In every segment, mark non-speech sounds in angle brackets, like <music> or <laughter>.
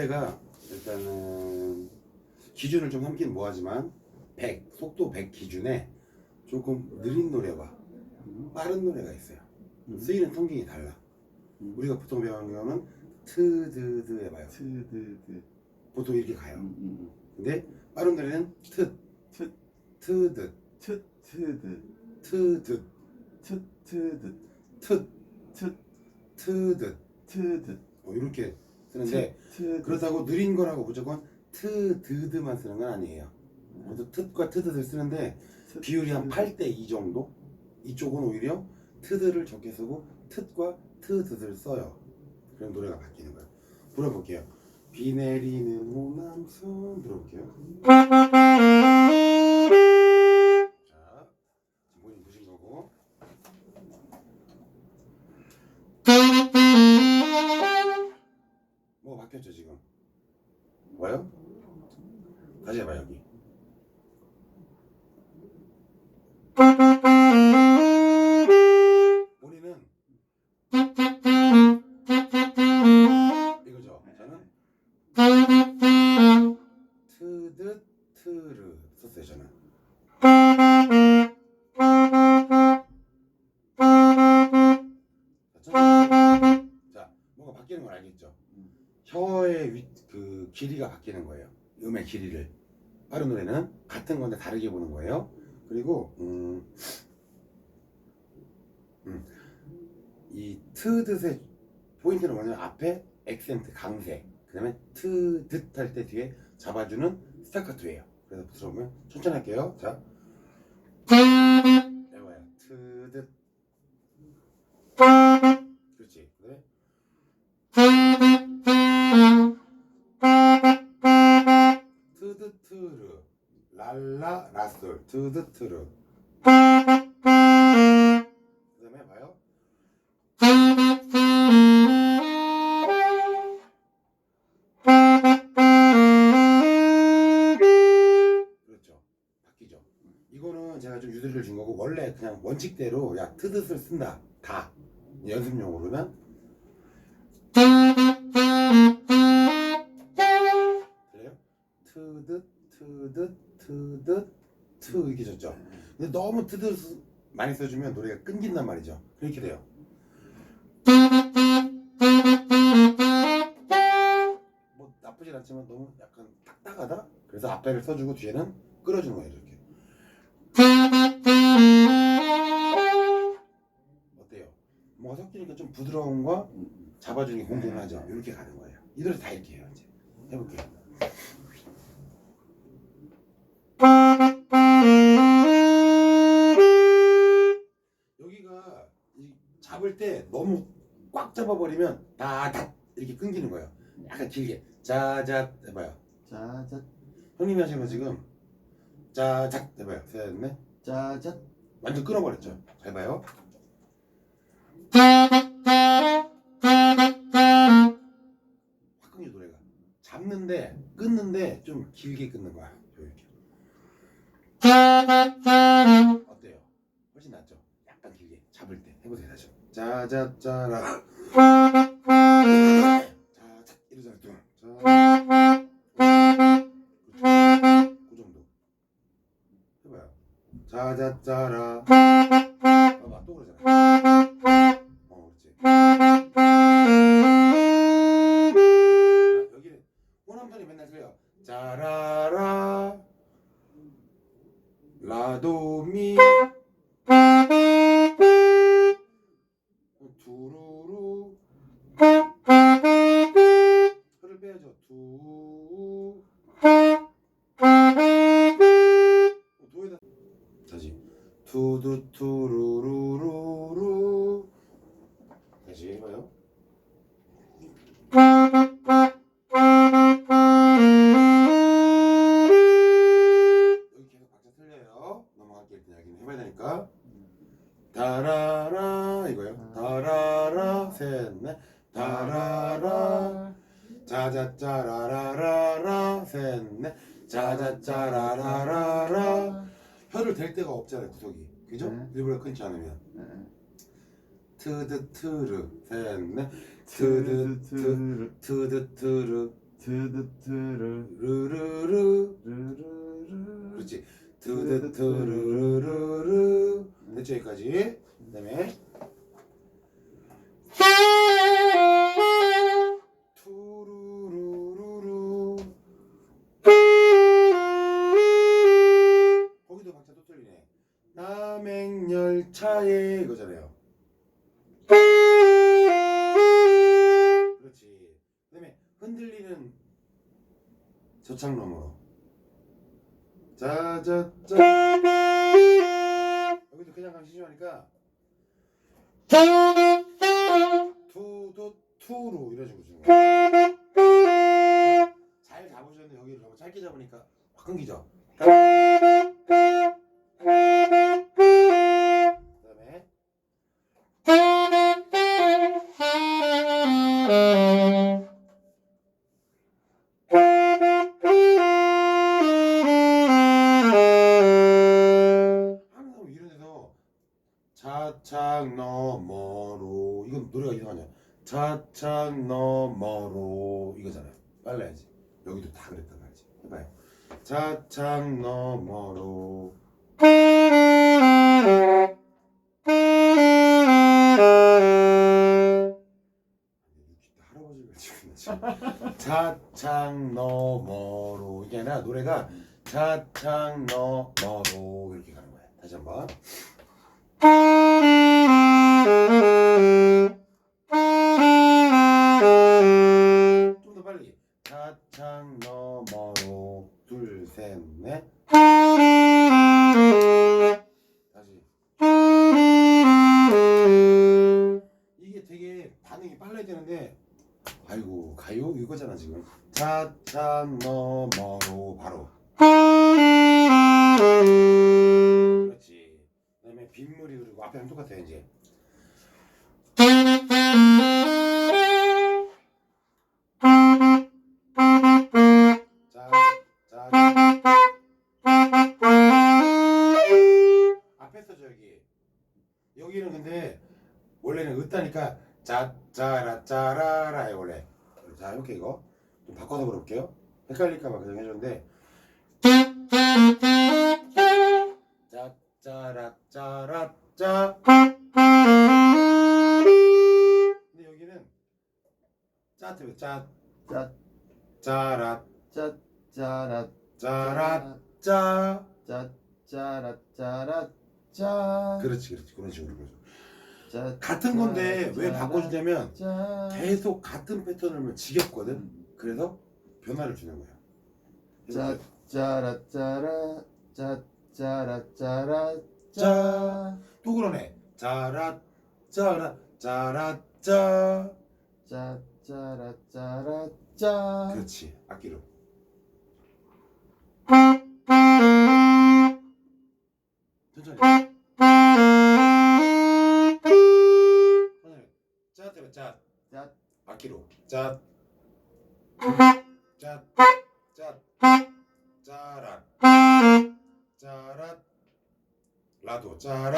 앞에가 일단은 기준을 좀 삼긴 뭐하지만 100 속도 100 기준에 조금 느린 노래와 빠른 노래가 있어요. 쓰이는 통경이 달라. 음. 우리가 보통 배우는 경우는 트드드 해봐요. 트드드. 보통 이렇게 가요. 음, 음, 근데 빠른 노래는 트, 트. 트드, 트 트드. 트드, 트 트드. 트, 트. 트드. 트드. 어, 이렇게 쓰는데 트드 그렇다고 느린 거라고 무조건 트 드드만 쓰는 건 아니에요. 모두 트과 트드를 쓰는데 비율이 한 8대 2 정도? 이쪽은 오히려 트드를 적게 쓰고 트과 트드를 써요. 그럼 노래가 바뀌는 거예요. 불러볼게요. 비 내리는 호남선 들어볼게요. 뭐 바뀌었죠 지금? 뭐요? 다시 해봐 여기. 그 길이가 바뀌는 거예요. 음의 길이를. 빠른 노래는 같은 건데 다르게 보는 거예요. 그리고 음, 음, 이 트듯의 포인트는 뭐냐면 앞에 액센트 강세 그 다음에 트듯 할 때 뒤에 잡아주는 스타카토예요. 그래서 들어보면 천천히 할게요. 자, 해봐요. 트듯 랄라 라솔 트드트르 그다음에 봐요. 그렇죠. 바뀌죠. 이거는 제가 좀 유도리를 준 거고 원래 그냥 원칙대로 야 트듯을 쓴다 다 연습용으로는 트 이렇게 졌죠. 근데 너무 트듯 많이 써주면 노래가 끊긴단 말이죠. 그렇게 돼요. 뭐 나쁘진 않지만 너무 약간 딱딱하다. 그래서 앞에를 써주고 뒤에는 끌어주는 거예요 이렇게. 어때요? 뭐가 섞이니까 좀 부드러움과 잡아주는 게 공존하죠. 이렇게 가는 거예요. 이 노래 다 이렇게 해요 이제. 해볼게요. 잡을 때 너무 꽉 잡아버리면 다다 이렇게 끊기는 거예요. 약간 길게 자자 해봐요. 짜자 형님이 하시는 거 지금 자작 해봐요. 셋넷 짜자 완전 끊어버렸죠. 잘 봐요. 확 끊겨 노래가. 잡는데 끊는데 좀 길게 끊는 거야. 이렇게. 어때요? 훨씬 낫죠? 약간 길게 잡을 때 해보세요 다시. 짜자짜라. 자자 이러잖아 또. 자. 그 정도. 해봐요. 자자짜라. 투두투루루루루 트드 트르. 셋넷. 트드 트 트드 트드 트르. 르르르 르르르 그렇지. 드드트르르르 됐죠 여기까지. 그다음에 흔들리는 저창 너머로 짜자짜 여기도 그냥 가면 시중하니까. 투도 투로 이런 식으로 주는 잘 잡으셨는데 여기를 너무 짧게 잡으니까 확 끊기죠 차창 너머로. 이건 노래가 이상하냐? 차창 너머로. 이거잖아요. 빨라야지. 여기도 다 그랬단 말이지. 해봐요. 차창 너머로. 차창 너머로. 이게 아니라 노래가 차창 너머로. 이렇게 가는 거야. 다시 한번. 으따니까 자, 짜라, 짜라라요 원래. 자, 이렇게 이거 좀 바꿔서 불어볼게요. 헷갈릴까봐 그냥 해줬는데. 짜, 짜라, 짜라, 짜. 근데 여기는 짜 때문에 짜, 짜 짜라, 짜 짜라 짜라, 짜. 짜 짜라 짜라 짜 그렇지, 그렇지. 그런 식으로. 그런 식으로. 짜 같은 건데 왜 짜라, 바꿔주냐면 짜 계속 같은 패턴을 지겹거든. 그래서 변화를 주는 거야. 짜 짜라 짜라 짜 짜라 짜라 짜. 짜또 그러네. 짜라, 짜라, 짜라, 짜. 짜 짜라 짜라 짜 그렇지. 악기로. 짜. 짜. 짜. 짜라. 짜라. 라도 짜라.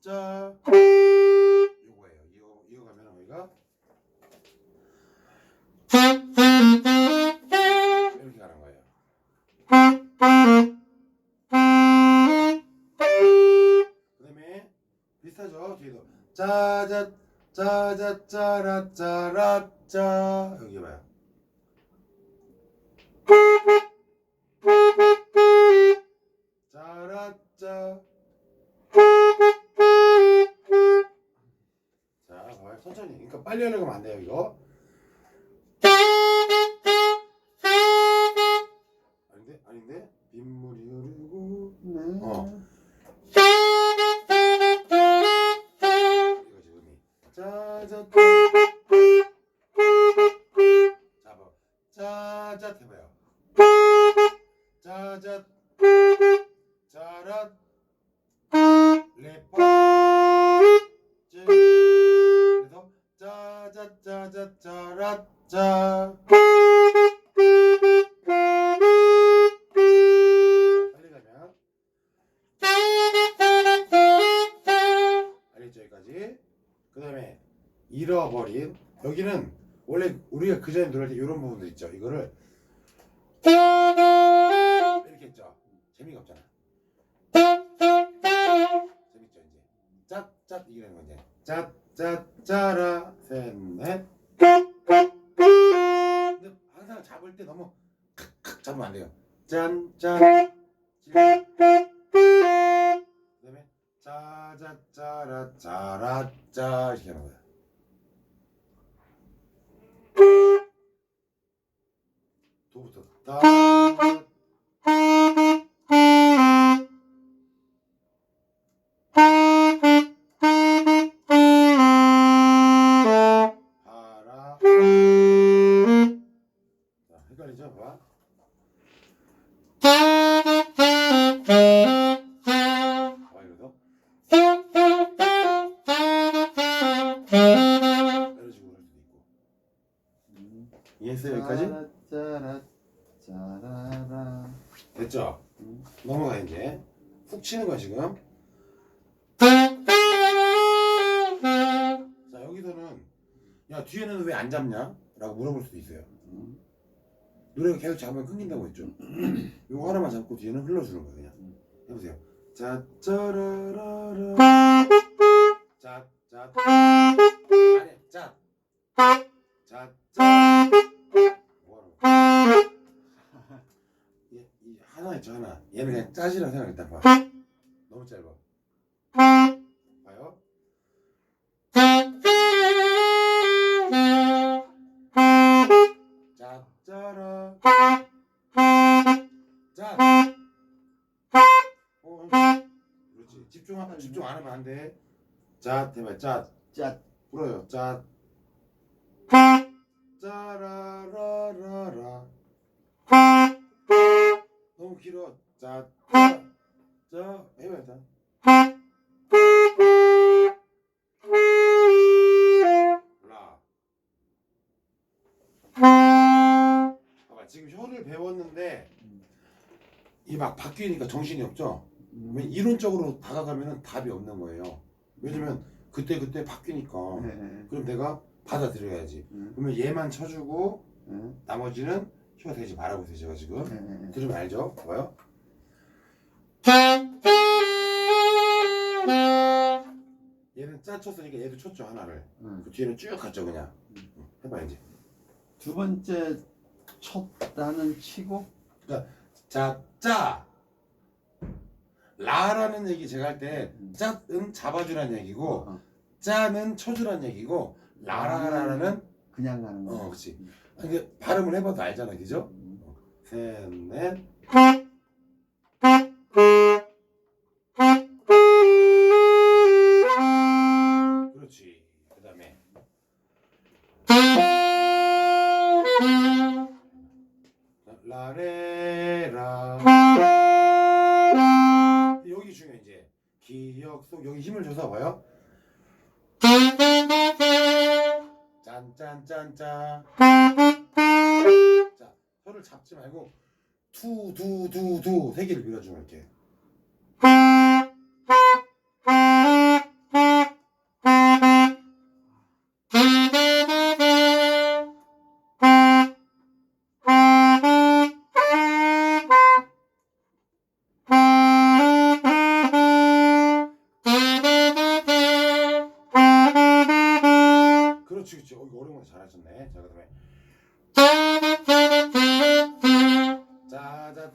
짜. 요거예요. 이어 이어가면 우리가 이렇게 가는 거예요. 그다음에 비슷하죠. 뒤에도 짜자 짜자 짜라 짜라 짜 여기 봐요. 짜라 짜. 자, 봐요. 천천히. 그러니까 빨리 하려고 하면 안 돼요, 이거. 짜자 해봐요 야 뒤에는 왜 안 잡냐? 라고 물어볼 수도 있어요. 음. 노래가 계속 잡으면 끊긴다고 했죠. <clears throat> 이거 하나만 잡고 뒤에는 흘러주는 거예요 그냥. 해보세요. 짜짜라라라. 짜짜 아니 짜 짜짜 하나 있죠 하나. 얘는 그냥 짜지라고 생각했다 봐 너무 짧아 짜짜라. 짜 어, 그렇지. 집중 안 집중 안 하면 안돼 짜 대발 짜 짜 불어요. 짜 짜라라라라. 너무 길어. 짜짜짜 해봐요. 자 이막 바뀌니까 정신이 없죠. 왜 음. 이론적으로 다가가면 답이 없는 거예요. 왜냐면 그때 그때 바뀌니까. 네, 네, 그럼 내가 받아들여야지. 네. 그러면 얘만 쳐주고 네, 나머지는 혀가 되지 말라고 있어요 제가 지금. 네, 네. 들으면 알죠? 봐요. 얘는 짜 쳤으니까 얘도 쳤죠 하나를. 음. 그 뒤에는 쭉 갔죠 그냥. 응, 해봐 이제. 두 번째 쳤다는 치고 자, 짜. 라라는 얘기 제가 할 때 짜는 잡아주란 얘기고 어, 짜는 쳐주란 얘기고 라라라는 그냥 가는 거. 어 그렇지. 이게 발음을 해봐도 알잖아, 그죠? 음. 셋, 넷. 짠짠짠짠. 자, 혀를 잡지 말고 투, 두, 두, 두 세 개를 밀어주면 이렇게.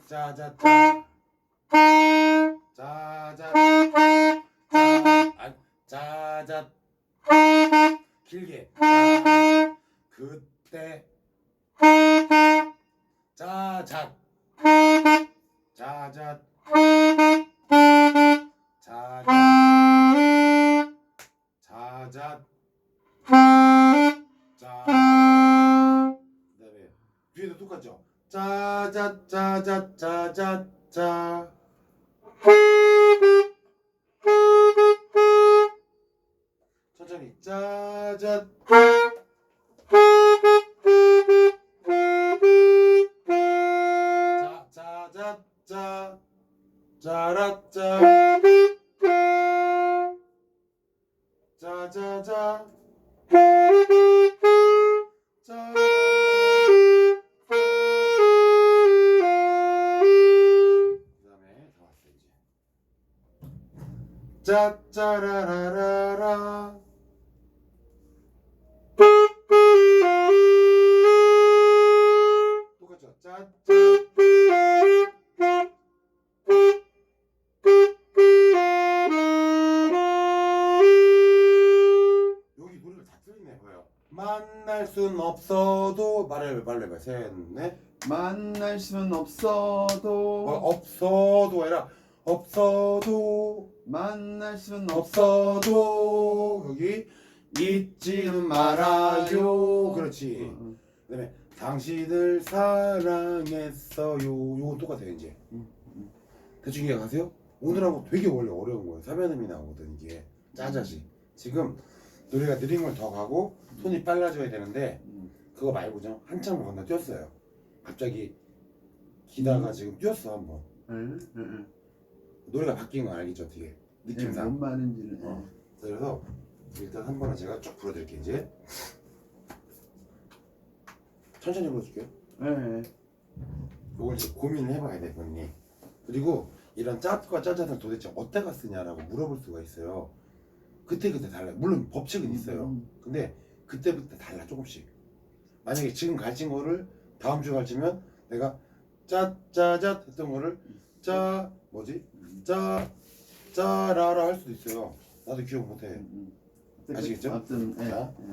짜자 짜자 짜 짜자. 길게. 짜 그때. 짜자 천천히. 짜자 짜짜라라라라. 똑같죠? 짜 여기 노래가 다 틀리네 봐요. 만날 순 없어도 말해 말해봐 셋넷. 만날 순 없어도. 어, 없어도 아니라 없어도 만날 순 없어도 여기 잊지는 말아요. 그렇지. 어, 그다음에 당신을 사랑했어요. 요거 똑같아요 이제. 음, 음. 대충 이해가세요? 오늘하고 되게 원래 어려운 거예요. 사변음이 나오거든 이게. 짜자지. 지금 노래가 느린 걸 더 가고 손이 빨라져야 되는데 음. 그거 말고죠 한참 건너 뛰었어요. 갑자기 기다가 지금 뛰었어 한번. 응, 응, 응. 노래가 바뀐 거 알겠죠 어떻게? 예, 느낌상. 뭔 말인지는 예. 어. 그래서 일단 한 번은 제가 쭉 불러드릴게요 이제. 천천히 불러줄게요. 예, 예. 이걸 이제 고민을 해봐야 돼 본인이. 그리고 이런 짭과 짜자를 도대체 어디다가 쓰냐라고 물어볼 수가 있어요. 그때 그때 달라요. 물론 법칙은 있어요. 음, 근데 그때부터 달라 조금씩. 만약에 지금 갈친 거를 다음 주 갈치면 내가 짜짜자 했던 거를 짜 뭐지 짜 짜라라 할 수도 있어요 나도 기억 못해 음, 음. 아시겠죠? 아무튼 예, 자. 예.